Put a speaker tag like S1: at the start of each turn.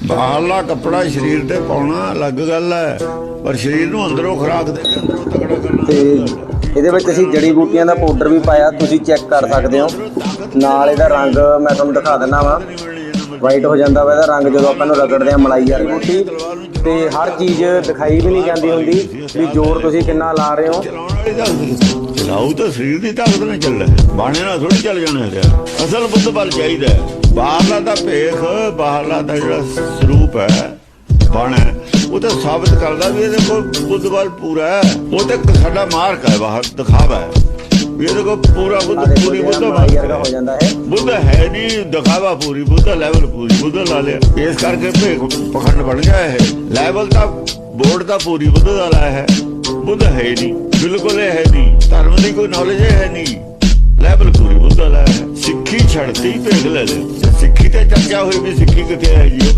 S1: ਬਾਹਰਲਾ ਕੱਪੜਾ ਸਰੀਰ ਤੇ ਪਾਉਣਾ ਅਲੱਗ ਗੱਲ ਹੈ ਪਰ ਸਰੀਰ ਨੂੰ ਅੰਦਰੋਂ ਖੁਰਾਕ ਦੇ ਕੇ ਅੰਦਰੋਂ ਤਕੜਾ ਕਰਨਾ
S2: ਤੇ ਇਹਦੇ ਵਿੱਚ ਅਸੀਂ ਜੜੀ ਬੂਟੀਆਂ ਦਾ ਪਾਊਡਰ ਵੀ ਪਾਇਆ ਤੁਸੀਂ ਚੈੱਕ ਕਰ ਸਕਦੇ ਹੋ। ਨਾਲ ਇਹਦਾ ਰੰਗ ਮੈਂ ਤੁਹਾਨੂੰ ਦਿਖਾ ਦਿੰਦਾ ਵਾਂ। ਵਾਈਟ ਹੋ ਜਾਂਦਾ ਵਾ ਇਹਦਾ ਰੰਗ ਜਦੋਂ ਆਪਾਂ ਨੂੰ ਰਗੜਦੇ ਆ ਮਲਾਈ ਵਾਲੀ ਬੂਟੀ। ਤੇ ਹਰ ਚੀਜ਼ ਦਿਖਾਈ ਵੀ ਨਹੀਂ ਜਾਂਦੀ ਹੁੰਦੀ ਵੀ ਜ਼ੋਰ ਤੁਸੀਂ ਕਿੰਨਾ ਲਾ ਰਹੇ ਹੋ।
S1: ਚਲਾਉ ਤਾਂ ਸਰੀਰ ਦੀ ਤਾਕਤ ਨਾਲ ਚੱਲਦਾ। ਬਾਣੇ ਨਾਲ ਥੋੜੀ ਚੱਲ ਜਾਣਾ ਹੈ ਅਸਲ ਬੁੱਧ ਬਲ ਚਾਹੀਦਾ ਹੈ। ਬਾਹਰਲਾ ਤਾਂ ਭੇਖ ਬਾਹਰਲਾ ਤਾਂ ਜਿਹੜਾ ਸਰੂਪ ਹੈ ਬਾਣਾ ਹੈ, ਉਹ ਤਾਂ ਸਾਬਤ ਕਰਦਾ ਵੀ ਇਹਦੇ ਕੋਲ ਬੁੱਧ ਬਲ ਪੂਰਾ ਹੈ। ਉਹ ਤਾਂ ਸਾਡਾ ਮਾਰਕ ਹੈ ਬਾਹਰ ਦਿਖਾਵਾ ਹੈ। ਇਹਦੇ ਕੋਲ ਪੂਰਾ ਬੁੱਧ ਪੂਰੀ ਬੁੱਧ
S2: ਹੋ ਜਾਂਦਾ ਹੈ।
S1: ਬੁੱਧ ਹੈ ਨਹੀਂ ਦਿਖਾਵਾ ਪੂਰੀ ਬੁੱਧ ਲੈਵਲ ਪੂਰੀ ਬੁੱਧ ਲਾ ਲਿਆ। ਇਸ ਕਰਕੇ ਭੇਖ ਪਖੰਡ ਬਣ ਗਿਆ ਇਹ। ਲੈਵਲ ਤਾਂ ਬੋਰਡ ਦਾ ਪੂਰੀ ਬੁੱਧ ਦਾ ਲਾਇਆ ਹੈ। ਬੁੱਧ ਹੈ ਹੀ ਨਹੀਂ ਬਿਲਕੁਲ ਹੈ ਨਹੀਂ। ਧਰਮ ਦੀ ਕੋਈ ਨੌਲੇਜ ਹੈ ਨਹੀਂ। ਲੈਵਲ ਪੂਰੀ ਬੁੱਧ ਦਾ ਲਾਇਆ ਹੈ। ਸਿੱਖੀ ਛੱਡਤੀ ਭੇਖ ਲੈ ਲੈ ਸਿੱਖੀ ਤੇ ਚਰਚਾ ਹੋਈ ਵੀ ਸਿੱਖੀ ਕਿਤੇ ਹੈ ਜੀ